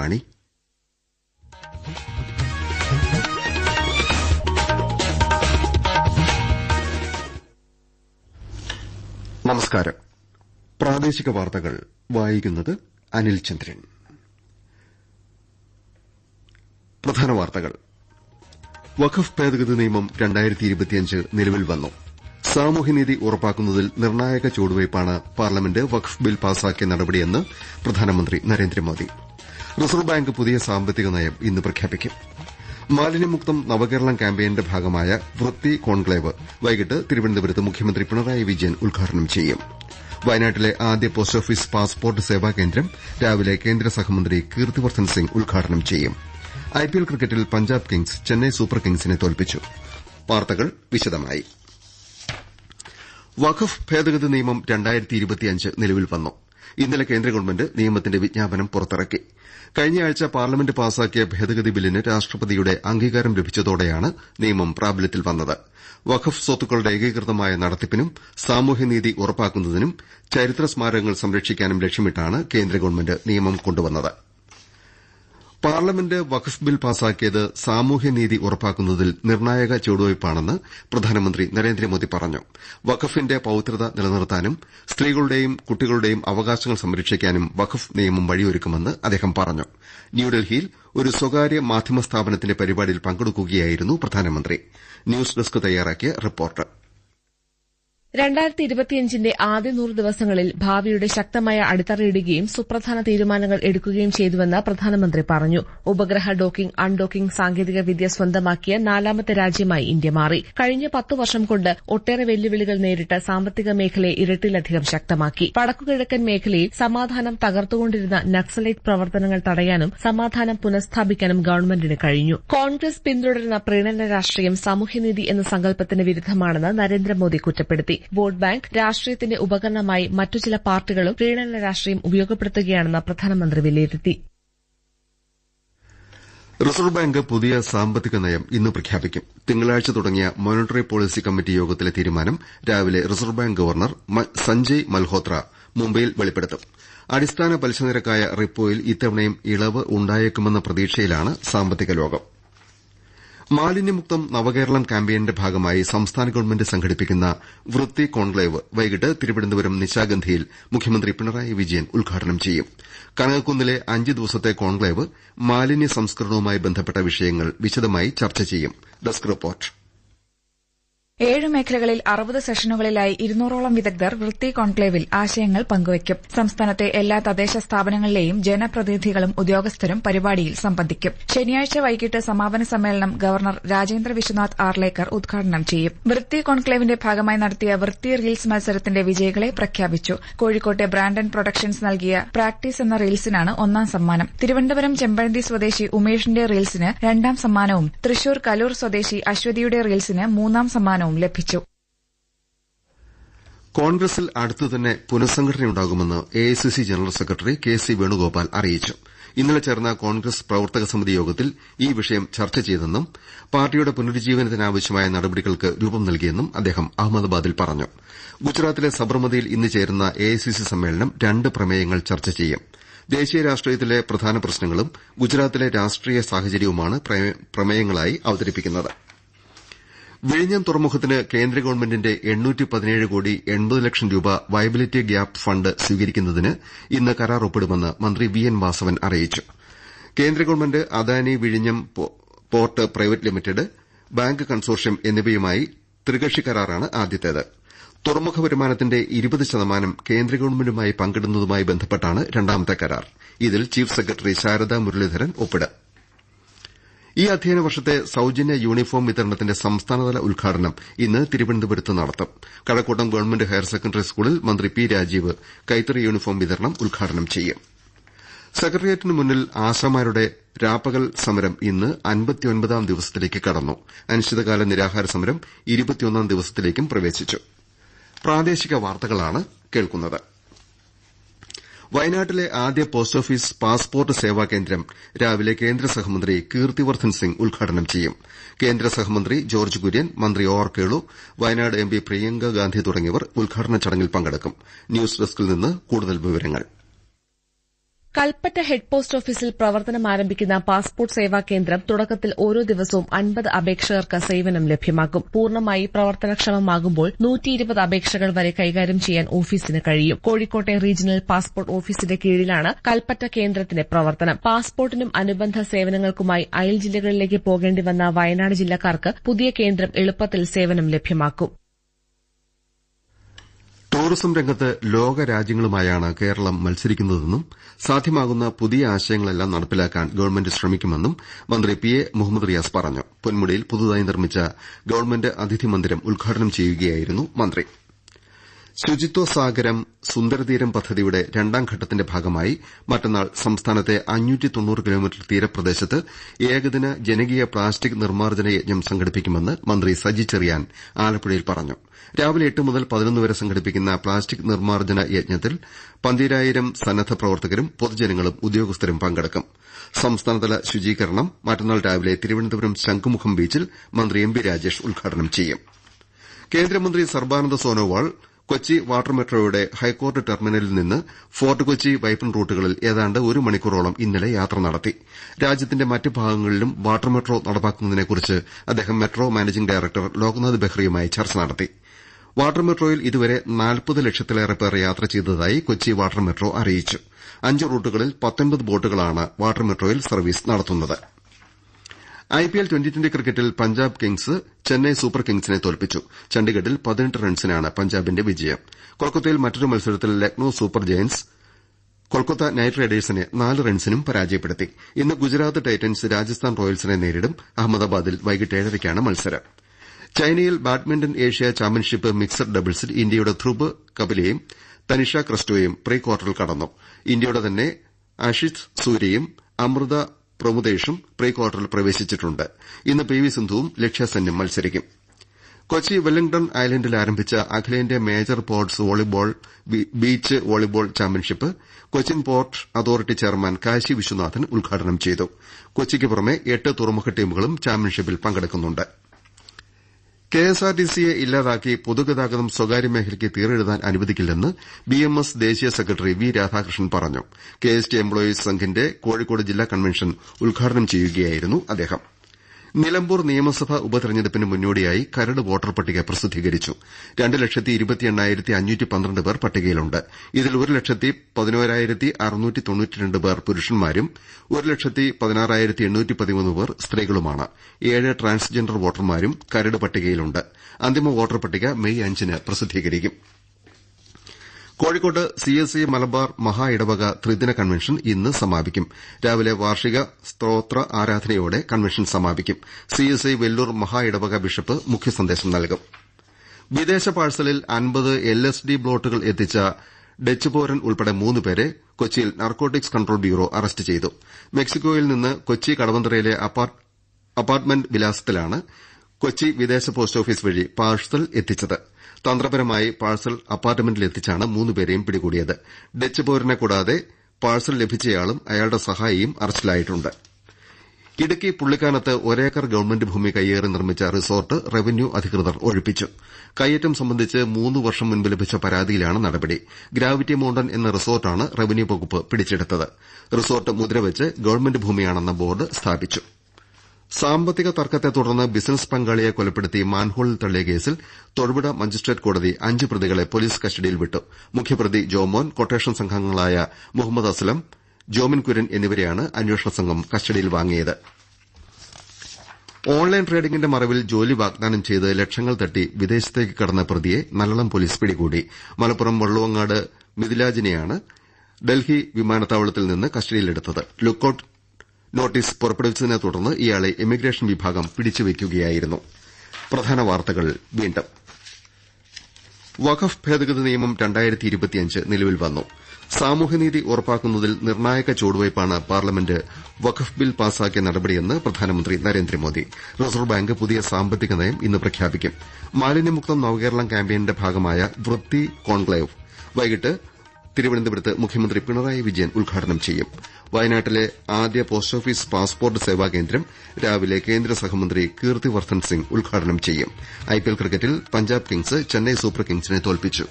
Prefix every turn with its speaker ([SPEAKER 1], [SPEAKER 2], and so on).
[SPEAKER 1] റാണി നമസ്കാരം. പ്രാദേശിക വാർത്തകൾ വായിക്കുന്നത് അനിൽ ചന്ദ്രൻ. പ്രധാന വാർത്തകൾ. വഖഫ് ഭേദഗതി നിയമം നിലവിൽ വന്നു. സാമൂഹ്യനീതി ഉറപ്പാക്കുന്നതിൽ നിർണായക ചുവടുവയ്പാണ് പാർലമെന്റ് വഖഫ് ബിൽ പാസാക്കിയ നടപടിയെന്ന് പ്രധാനമന്ത്രി നരേന്ദ്രമോദി. റിസർവ് ബാങ്ക് പുതിയ സാമ്പത്തിക നയം ഇന്ന് പ്രഖ്യാപിക്കും. മാലിന്യമുക്തം നവകേരളം ക്യാമ്പയിന്റെ ഭാഗമായ വൃത്തി കോൺക്ലേവ് വൈകിട്ട് തിരുവനന്തപുരത്ത് മുഖ്യമന്ത്രി പിണറായി വിജയൻ ഉദ്ഘാടനം ചെയ്യും. വയനാട്ടിലെ ആദ്യ പോസ്റ്റ് ഓഫീസ് പാസ്പോർട്ട് സേവാ കേന്ദ്രം രാവിലെ കേന്ദ്ര സഹമന്ത്രി കീർത്തിവർദ്ധൻ സിംഗ് ഉദ്ഘാടനം ചെയ്യും. ഐപിഎൽ ക്രിക്കറ്റിൽ പഞ്ചാബ് കിങ്സ് ചെന്നൈ സൂപ്പർ കിങ്സിനെ തോൽപ്പിച്ചു. വാർത്തകൾ വിശദമായി. വഖഫ് ഭേദഗതി നിയമം നിലവിൽ വന്നു. ഇന്നലെ കേന്ദ്ര ഗവൺമെന്റ് നിയമത്തിന്റെ വിജ്ഞാപനം പുറത്തിറക്കി. കഴിഞ്ഞയാഴ്ച പാർലമെന്റ് പാസാക്കിയ ഭേദഗതി ബില്ലിന് രാഷ്ട്രപതിയുടെ അംഗീകാരം ലഭിച്ചതോടെയാണ് നിയമം പ്രാബല്യത്തിൽ വന്നത്. വഖഫ് സ്വത്തുക്കളുടെ ഏകീകൃതമായ നടത്തിപ്പിനും സാമൂഹ്യനീതി ഉറപ്പാക്കുന്നതിനും ചരിത്ര സ്മാരകങ്ങൾ സംരക്ഷിക്കാനും ലക്ഷ്യമിട്ടാണ് കേന്ദ്ര ഗവൺമെന്റ് നിയമം കൊണ്ടുവന്നത്. പാർലമെന്റ് വഖഫ് ബിൽ പാസാക്കിയത് സാമൂഹ്യനീതി ഉറപ്പാക്കുന്നതിൽ നിർണായക ചുവടുവയ്പാണെന്ന് പ്രധാനമന്ത്രി നരേന്ദ്രമോദി പറഞ്ഞു. വഖഫിന്റെ പൌത്രത നിലനിർത്താനും സ്ത്രീകളുടെയും കുട്ടികളുടെയും അവകാശങ്ങൾ സംരക്ഷിക്കാനും വഖഫ് നിയമം വഴിയൊരുക്കുമെന്ന് അദ്ദേഹം പറഞ്ഞു. ന്യൂഡൽഹിയിൽ ഒരു സ്വകാര്യ മാധ്യമ സ്ഥാപനത്തിന്റെ പരിപാടിയിൽ പങ്കെടുക്കുകയായിരുന്നു പ്രധാനമന്ത്രി. ന്യൂസ് ഡെസ്ക് തയ്യാറാക്കിയ റിപ്പോർട്ട്.
[SPEAKER 2] രണ്ടായിരത്തി ഇരുപത്തിയഞ്ചിന്റെ ആദ്യ നൂറ് ദിവസങ്ങളിൽ ഭാവിയുടെ ശക്തമായ അടിത്തറയിടുകയും സുപ്രധാന തീരുമാനങ്ങൾ എടുക്കുകയും ചെയ്തുവെന്ന് പ്രധാനമന്ത്രി പറഞ്ഞു. ഉപഗ്രഹ ഡോക്കിംഗ് അൺഡോക്കിംഗ് സാങ്കേതിക വിദ്യ സ്വന്തമാക്കിയ നാലാമത്തെ രാജ്യമായി ഇന്ത്യ മാറി. കഴിഞ്ഞ പത്തു വർഷം കൊണ്ട് ഒട്ടേറെ വെല്ലുവിളികൾ നേരിട്ട് സാമ്പത്തിക മേഖലയെ ഇരട്ടിലധികം ശക്തമാക്കി. വടക്കുകിഴക്കൻ മേഖലയിൽ സമാധാനം തകർത്തുകൊണ്ടിരുന്ന നക്സലൈറ്റ് പ്രവർത്തനങ്ങൾ തടയാനും സമാധാനം പുനഃസ്ഥാപിക്കാനും ഗവൺമെന്റിന് കഴിഞ്ഞു. കോൺഗ്രസ് പിന്തുടരുന്ന പ്രീണന രാഷ്ട്രീയം സാമൂഹ്യനീതി എന്ന സങ്കല്പത്തിന് വിരുദ്ധമാണെന്ന് നരേന്ദ്രമോദി കുറ്റപ്പെടുത്തി. വോട്ട് ബാങ്ക് രാഷ്ട്രീയത്തിന്റെ ഉപകരണമായി മറ്റു ചില പാർട്ടികളും പ്രീണന രാഷ്ട്രീയം ഉപയോഗപ്പെടുത്തുകയാണെന്ന് പ്രധാനമന്ത്രി വിലയിരുത്തി.
[SPEAKER 1] റിസർവ് ബാങ്ക് പുതിയ സാമ്പത്തിക നയം ഇന്ന് പ്രഖ്യാപിക്കും. തിങ്കളാഴ്ച തുടങ്ങിയ മോണിറ്ററി പോളിസി കമ്മിറ്റി യോഗത്തിലെ തീരുമാനം രാവിലെ Reserve Bank governor Sanjay Malhotra മുംബൈയിൽ വെളിപ്പെടുത്തും. അടിസ്ഥാന പലിശ നിരക്കായ റിപ്പോയിൽ ഇത്തവണയും ഇളവ് ഉണ്ടായേക്കുമെന്ന പ്രതീക്ഷയിലാണ് സാമ്പത്തിക ലോകം. മാലിന്യമുക്തം നവകേരളം ക്യാമ്പയിന്റെ ഭാഗമായി സംസ്ഥാന ഗവൺമെന്റ് സംഘടിപ്പിക്കുന്ന വൃത്തി കോൺക്ലേവ് വൈകിട്ട് തിരുവനന്തപുരം നിശാഗന്ധിയിൽ മുഖ്യമന്ത്രി പിണറായി വിജയൻ ഉദ്ഘാടനം ചെയ്യും. കനകക്കുന്നിലെ അഞ്ച് ദിവസത്തെ കോൺക്ലേവ് മാലിന്യ സംസ്കരണവുമായി ബന്ധപ്പെട്ട വിഷയങ്ങൾ വിശദമായി ചർച്ച ചെയ്യും.
[SPEAKER 3] ഏഴ് മേഖലകളിൽ അറുപത് സെഷനുകളിലായി ഇരുന്നൂറോളം വിദഗ്ധർ വൃത്തി കോൺക്ലേവിൽ ആശയങ്ങൾ പങ്കുവയ്ക്കും. സംസ്ഥാനത്തെ എല്ലാ തദ്ദേശ സ്ഥാപനങ്ങളിലെയും ജനപ്രതിനിധികളും ഉദ്യോഗസ്ഥരും പരിപാടിയിൽ സംബന്ധിക്കും. ശനിയാഴ്ച വൈകിട്ട് സമാപന സമ്മേളനം ഗവർണർ രാജേന്ദ്ര വിശ്വനാഥ് ആർലേക്കർ ഉദ്ഘാടനം ചെയ്യും. വൃത്തി കോൺക്ലേവിന്റെ ഭാഗമായി നടത്തിയ വൃത്തി റീൽസ് മത്സരത്തിന്റെ വിജയികളെ പ്രഖ്യാപിച്ചു. കോഴിക്കോട്ടെ ബ്രാൻഡൻ പ്രൊഡക്ഷൻസ് നൽകിയ പ്രാക്ടീസ് എന്ന റീൽസിനാണ് ഒന്നാം സമ്മാനം. തിരുവനന്തപുരം ചെമ്പഴന്തി സ്വദേശി ഉമേഷിന്റെ റീൽസിന് രണ്ടാം സമ്മാനവും തൃശൂർ കലൂർ സ്വദേശി അശ്വതിയുടെ റീൽസിന് മൂന്നാം സമ്മാനവും സമ്മാനവും ലഭിച്ചു.
[SPEAKER 1] കോൺഗ്രസിൽ അടുത്തുതന്നെ പുനഃസംഘടനയുണ്ടാകുമെന്ന് AICC general secretary K C Venugopal അറിയിച്ചു. ഇന്നലെ ചേർന്ന കോൺഗ്രസ് പ്രവർത്തക സമിതി യോഗത്തിൽ ഈ വിഷയം ചർച്ച ചെയ്തെന്നും പാർട്ടിയുടെ പുനരുജ്ജീവനത്തിനാവശ്യമായ നടപടികൾക്ക് രൂപം നൽകിയെന്നും അദ്ദേഹം അഹമ്മദാബാദിൽ പറഞ്ഞു. ഗുജറാത്തിലെ സബർമതിയിൽ ഇന്ന് ചേരുന്ന എഐസിസി സമ്മേളനം രണ്ട് പ്രമേയങ്ങൾ ചർച്ച ചെയ്യും. ദേശീയ രാഷ്ട്രീയത്തിലെ പ്രധാന പ്രശ്നങ്ങളും ഗുജറാത്തിലെ രാഷ്ട്രീയ സാഹചര്യവുമാണ് പ്രമേയങ്ങളായി അവതരിപ്പിക്കുന്നത്. വിഴിഞ്ഞം തുറമുഖത്തിന് കേന്ദ്ര ഗവൺമെന്റിന്റെ കോടി ലക്ഷം രൂപ വയബിലിറ്റി ഗ്യാപ് ഫണ്ട് സ്വീകരിക്കുന്നതിന് ഇന്ന് കരാർ ഒപ്പിടുമെന്ന് മന്ത്രി വി എൻ വാസവൻ അറിയിച്ചു. കേന്ദ്ര ഗവൺമെന്റ് അദാനി വിഴിഞ്ഞം port private limited bank consortium എന്നിവയുമായി ത്രികക്ഷി കരാറാണ് ആദ്യത്തേത്. തുറമുഖ വരുമാനത്തിന്റെ ഇരുപത് ശതമാനം കേന്ദ്ര ഗവൺമെന്റുമായി പങ്കിടുന്നതുമായി ബന്ധപ്പെട്ടാണ് രണ്ടാമത്തെ കരാർ. ഇതിൽ ചീഫ് സെക്രട്ടറി ശാരദാ മുരളീധരൻ ഒപ്പിടും ഈ അധ്യയന വർഷത്തെ സൌജന്യ യൂണിഫോം വിതരണത്തിന്റെ സംസ്ഥാനതല ഉദ്ഘാടനം ഇന്ന് തിരുവനന്തപുരത്ത് നടത്തും. കഴക്കൂട്ടം ഗവൺമെന്റ് ഹയർ സെക്കൻഡറി സ്കൂളിൽ മന്ത്രി പി രാജീവ് കൈത്തറി യൂണിഫോം വിതരണം ഉദ്ഘാടനം ചെയ്യും. സെക്രട്ടേറിയറ്റിന് മുന്നിൽ ആശാമാരുടെ രാപ്പകൽ സമരം ഇന്ന് അൻപത്തിയൊൻപതാം ദിവസത്തിലേക്ക് കടന്നു. അനിശ്ചിതകാല നിരാഹാര സമരം ഇരുപത്തിയൊന്നാം ദിവസത്തിലേക്കും പ്രവേശിച്ചു. വയനാട്ടിലെ ആദ്യ പോസ്റ്റ് ഓഫീസ് പാസ്പോർട്ട് സേവാ കേന്ദ്രം രാവിലെ കേന്ദ്ര സഹമന്ത്രി കീർത്തിവർദ്ധൻ സിംഗ് ഉദ്ഘാടനം ചെയ്യും. കേന്ദ്ര സഹമന്ത്രി ജോർജ് കുര്യൻ മന്ത്രി O Kelu Wayanad M P Priyanka Gandhi തുടങ്ങിയവർ ഉദ്ഘാടന ചടങ്ങിൽ പങ്കെടുക്കും. ന്യൂസ് ഡെസ്കിൽ നിന്ന് കൂടുതൽ വിവരങ്ങൾ.
[SPEAKER 2] കൽപ്പറ്റ ഹെഡ് പോസ്റ്റ് ഓഫീസിൽ പ്രവർത്തനം ആരംഭിക്കുന്ന പാസ്പോർട്ട് സേവാ കേന്ദ്രം തുടക്കത്തിൽ ഓരോ ദിവസവും അൻപത് അപേക്ഷകർക്ക് സേവനം ലഭ്യമാക്കും. പൂർണമായി പ്രവർത്തനക്ഷമമാകുമ്പോൾ നൂറ്റിയിരുപത് അപേക്ഷകൾ വരെ കൈകാര്യം ചെയ്യാൻ ഓഫീസിന് കഴിയും. കോഴിക്കോട്ടെ റീജിയണൽ പാസ്പോർട്ട് ഓഫീസിന്റെ കീഴിലാണ് കൽപ്പറ്റ കേന്ദ്രത്തിന്റെ പ്രവർത്തനം. പാസ്പോർട്ടിനും അനുബന്ധ സേവനങ്ങൾക്കുമായി അയൽ ജില്ലകളിലേക്ക് പോകേണ്ടി വന്ന വയനാട് ജില്ലക്കാർക്ക് പുതിയ കേന്ദ്രം എളുപ്പത്തിൽ സേവനം ലഭ്യമാക്കും.
[SPEAKER 1] ടൂറിസം രംഗത്ത് ലോകരാജ്യങ്ങളുമായാണ് കേരളം മത്സരിക്കുന്നതെന്നും സാധ്യമാകുന്ന പുതിയ ആശയങ്ങളെല്ലാം നടപ്പിലാക്കാൻ ഗവൺമെന്റ് ശ്രമിക്കുമെന്നും മന്ത്രി പി എ മുഹമ്മദ് റിയാസ് പറഞ്ഞു. പൊന്മുടിയിൽ പുതുതായി നിർമ്മിച്ച ഗവൺമെന്റ് അതിഥി മന്ദിരം ഉദ്ഘാടനം ചെയ്യുകയായിരുന്നു മന്ത്രി. ശുചിത്വ സാഗരം സുന്ദരതീരം പദ്ധതിയുടെ രണ്ടാം ഘട്ടത്തിന്റെ ഭാഗമായി മറ്റന്നാൾ സംസ്ഥാനത്തെ കിലോമീറ്റർ തീരപ്രദേശത്ത് ഏകദിന ജനകീയ പ്ലാസ്റ്റിക് നിർമ്മാർജന യജ്ഞം സംഘടിപ്പിക്കുമെന്ന് മന്ത്രി സജി ചെറിയാൻ ആലപ്പുഴയിൽ പറഞ്ഞു. രാവിലെ എട്ട് മുതൽ പതിനൊന്ന് വരെ സംഘടിപ്പിക്കുന്ന പ്ലാസ്റ്റിക് നിർമ്മാർജന യജ്ഞത്തിൽ പന്തീരായിരം സന്നദ്ധ പ്രവർത്തകരും പൊതുജനങ്ങളും ഉദ്യോഗസ്ഥരും പങ്കെടുക്കും. സംസ്ഥാനതല ശുചീകരണം മറ്റന്നാൾ രാവിലെ തിരുവനന്തപുരം ശംഖുമുഖം ബീച്ചിൽ മന്ത്രി എം രാജേഷ് ഉദ്ഘാടനം ചെയ്യും. കേന്ദ്രമന്ത്രി സർബാനന്ദ സോനോവാൾ കൊച്ചി വാട്ടർ മെട്രോയുടെ ഹൈക്കോർട്ട് ടെർമിനലിൽ നിന്ന് ഫോർട്ട് കൊച്ചി വൈപ്പിൻ റൂട്ടുകളിൽ ഏതാണ്ട് ഒരു മണിക്കൂറോളം ഇന്നലെ യാത്ര നടത്തി. രാജ്യത്തിന്റെ മറ്റ് ഭാഗങ്ങളിലും വാട്ടർ മെട്രോ നടപ്പാക്കുന്നതിനെക്കുറിച്ച് അദ്ദേഹം മെട്രോ മാനേജിംഗ് ഡയറക്ടർ ലോക്നാഥ് ബെഹ്റയുമായി ചർച്ച നടത്തി. വാട്ടർ മെട്രോയിൽ ഇതുവരെ നാൽപ്പത് ലക്ഷത്തിലേറെ പേർ യാത്ര ചെയ്തതായി കൊച്ചി വാട്ടർ മെട്രോ അറിയിച്ചു. അഞ്ച് റൂട്ടുകളിൽ ബോട്ടുകളാണ് വാട്ടർ മെട്രോയിൽ സർവീസ് നടത്തുന്നത്. ഐപിഎൽ ട്വന്റി ട്വന്റി ക്രിക്കറ്റിൽ പഞ്ചാബ് കിങ്സ് ചെന്നൈ സൂപ്പർ കിങ്സിനെ തോൽപ്പിച്ചു. ചണ്ഡിഗഡിൽ പതിനെട്ട് റൺസിനാണ് പഞ്ചാബിന്റെ വിജയം. കൊൽക്കത്തയിൽ മറ്റൊരു മത്സരത്തിൽ Lucknow super giants Kolkata knight റൈഡേഴ്സിനെ നാല് റൺസിനും പരാജയപ്പെടുത്തി. ഇന്ന് ഗുജറാത്ത് ടൈറ്റൻസ് രാജസ്ഥാൻ റോയൽസിനെ നേരിടും. അഹമ്മദാബാദിൽ വൈകിട്ട് ഏഴരയ്ക്കാണ് മത്സരം. ചൈനയിൽ ബാഡ്മിന്റൺ ഏഷ്യ ചാമ്പ്യൻഷിപ്പ് മിക്സഡ് ഡബിൾസിൽ ഇന്ത്യയുടെ ധ്രുവ് കപിലയും തനിഷ ക്രിസ്റ്റോയും പ്രീ ക്വാർട്ടറിൽ കടന്നു. ഇന്ത്യയുടെ തന്നെ അഷിത് സൂര്യയും അമൃത പ്രമുദേഷും പ്രീ ക്വാർട്ടറിൽ പ്രവേശിച്ചിട്ടുണ്ട്. ഇന്ന് പി വി സിന്ധുവും ലക്ഷ്യസെന്നും മത്സരിക്കും. കൊച്ചി വെല്ലിംഗ്ടൺ ഐലൻഡിൽ ആരംഭിച്ച അഖിലേന്ത്യാ major ports volleyball beach volleyball championship Cochin port authority chairman Kashi Viswanathan ഉദ്ഘാടനം ചെയ്തു. കൊച്ചിക്ക് പുറമെ എട്ട് തുറമുഖ ടീമുകളും ചാമ്പ്യൻഷിപ്പിൽ പങ്കെടുക്കുന്നുണ്ട്. കെഎസ്ആർടിസിയെ ഇല്ലാതാക്കി പൊതുഗതാഗതം സ്വകാര്യ മേഖലയ്ക്ക് തീരെഴുതാൻ അനുവദിക്കില്ലെന്ന് ബിഎംഎസ് ദേശീയ സെക്രട്ടറി വി രാധാകൃഷ്ണൻ പറഞ്ഞു. കെഎസ്ടി എംപ്ലോയീസ് സംഘിന്റെ കോഴിക്കോട് ജില്ലാ കൺവെൻഷൻ ഉദ്ഘാടനം ചെയ്യുകയായിരുന്നു അദ്ദേഹം. നിലമ്പൂർ നിയമസഭാ ഉപതെരഞ്ഞെടുപ്പിന് മുന്നോടിയായി കരട് വോട്ടർ പട്ടിക പ്രസിദ്ധീകരിച്ചു. രണ്ട് ലക്ഷത്തി ഇരുപത്തി എണ്ണായിരത്തി അഞ്ഞൂറ്റി പന്ത്രണ്ട് പേർ പട്ടികയിലുണ്ട്. ഇതിൽ ഒരു ലക്ഷത്തി പതിനോരായിരത്തി അറുന്നൂറ്റി തൊണ്ണൂറ്റിരണ്ട് പേർ പുരുഷന്മാരും ഒരു ലക്ഷത്തി പതിനാറായിരത്തി എണ്ണൂറ്റി പതിമൂന്ന് പേർ സ്ത്രീകളുമാണ്. ഏഴ് ട്രാൻസ്ജെൻഡർ വോട്ടർമാരും കരട് പട്ടികയിലുണ്ട്. അന്തിമ വോട്ടർ പട്ടിക മെയ് അഞ്ചിന് പ്രസിദ്ധീകരിക്കും. കോഴിക്കോട്ട് സിഎസ്ഐ മലബാർ മഹാ ഇടവക ത്രിദിന കൺവെൻഷൻ ഇന്ന് സമാപിക്കും. രാവിലെ വാർഷിക സ്തോത്ര ആരാധനയോടെ കൺവെൻഷൻ സമാപിക്കും. സിഎസ്ഐ വെല്ലൂർ മഹാ ഇടവക ബിഷപ്പ് മുഖ്യസന്ദേശം നൽകും. വിദേശ പാഴ്സലിൽ അൻപത് എൽഎസ്ഡി ബ്ലോട്ടുകൾ എത്തിച്ച ഡച്ച് പൌരൻ ഉൾപ്പെടെ മൂന്ന് പേരെ കൊച്ചിയിൽ നാർക്കോട്ടിക്സ് കൺട്രോൾ ബ്യൂറോ അറസ്റ്റ് ചെയ്തു. മെക്സിക്കോയിൽ നിന്ന് കൊച്ചി കടവന്തറയിലെ അപ്പാർട്ട്മെന്റ് വിലാസത്തിലാണ് കൊച്ചി വിദേശ പോസ്റ്റ് ഓഫീസ് വഴി പാഴ്സൽ എത്തിച്ചത്. തന്ത്രപരമായി പാഴ്സൽ അപ്പാർട്ട്മെന്റിലെത്തിച്ചാണ് മൂന്നുപേരെയും പിടികൂടിയത്. ഡച്ച് പൌരനെ കൂടാതെ പാഴ്സൽ ലഭിച്ചയാളും അയാളുടെ സഹായിയും അറസ്റ്റിലായിട്ടുണ്ട്. ഇടുക്കി പുള്ളിക്കാനത്ത് ഒരേക്കർ ഗവൺമെന്റ് ഭൂമി കയ്യേറി നിർമ്മിച്ച റിസോർട്ട് റവന്യൂ അധികൃതർ ഒഴിപ്പിച്ചു. കയ്യേറ്റം സംബന്ധിച്ച് മൂന്ന് വർഷം മുൻപ് ലഭിച്ച പരാതിയിലാണ് നടപടി. ഗ്രാവിറ്റി മൌണ്ടൻ എന്ന റിസോർട്ടാണ് റവന്യൂ വകുപ്പ് പിടിച്ചെടുത്തത്. റിസോർട്ട് മുദ്രവെച്ച് ഗവൺമെന്റ് ഭൂമിയാണെന്ന ബോർഡ് സ്ഥാപിച്ചു. സാമ്പത്തിക തർക്കത്തെ തുടർന്ന് ബിസിനസ് പങ്കാളിയെ കൊലപ്പെടുത്തി മാൻഹോളിൽ തള്ളിയ കേസിൽ തൊടുപുഴ മജിസ്ട്രേറ്റ് കോടതി അഞ്ച് പ്രതികളെ പൊലീസ് കസ്റ്റഡിയിൽ വിട്ടു. മുഖ്യപ്രതി ജോമോൻ കൊട്ടേഷൻ സംഘങ്ങളായ മുഹമ്മദ് അസ്ലം ജോമിൻ കുര്യൻ എന്നിവരെയാണ് അന്വേഷണ സംഘം കസ്റ്റഡിയിൽ വാങ്ങിയത്. ഓൺലൈൻ ട്രേഡിംഗിന്റെ മറവിൽ ജോലി വാഗ്ദാനം ചെയ്ത് ലക്ഷങ്ങൾ തട്ടി വിദേശത്തേക്ക് കടന്ന പ്രതിയെ നല്ലളം പോലീസ് പിടികൂടി. മലപ്പുറം വള്ളുവങ്ങാട് മിഥിലാജിനെയാണ് ഡൽഹി വിമാനത്താവളത്തിൽ നിന്ന് കസ്റ്റഡിയിലെടുത്തത്. ലുക്കൌട്ട് നോട്ടീസ് പുറപ്പെടുവിച്ചതിനെ തുടർന്ന് ഇയാളെ ഇമിഗ്രേഷൻ വിഭാഗം പിടിച്ചുവെക്കുകയായിരുന്നു വഖഫ് ഭേദഗതി നിയമം നിലവിൽ വന്നു. സാമൂഹ്യനീതി ഉറപ്പാക്കുന്നതിൽ നിർണായക ചുവടുവയ്പാണ് പാർലമെന്റ് വഖഫ് ബിൽ പാസാക്കിയ നടപടിയെന്ന് പ്രധാനമന്ത്രി നരേന്ദ്രമോദി. റിസർവ് ബാങ്ക് പുതിയ സാമ്പത്തിക നയം ഇന്ന് പ്രഖ്യാപിക്കും. മാലിന്യമുക്തം നവകേരളം ക്യാമ്പയിന്റെ ഭാഗമായ വൃത്തി കോൺക്ലേവ്. വൈകിട്ട് തിരുവനന്തപുരത്ത് മുഖ്യമന്ത്രി പിണറായി വിജയൻ ഉദ്ഘാടനം ചെയ്യും. വയനാട്ടിലെ ആദ്യ പോസ്റ്റ് ഓഫീസ് പാസ്പോർട്ട് സേവാ കേന്ദ്രം രാവിലെ കേന്ദ്ര സഹമന്ത്രി കീർത്തിവർദ്ധൻ സിംഗ് ഉദ്ഘാടനം ചെയ്യും. ഐപിഎൽ ക്രിക്കറ്റിൽ പഞ്ചാബ് കിങ്സ് ചെന്നൈ സൂപ്പർ കിങ്സിനെ തോൽപ്പിച്ചു.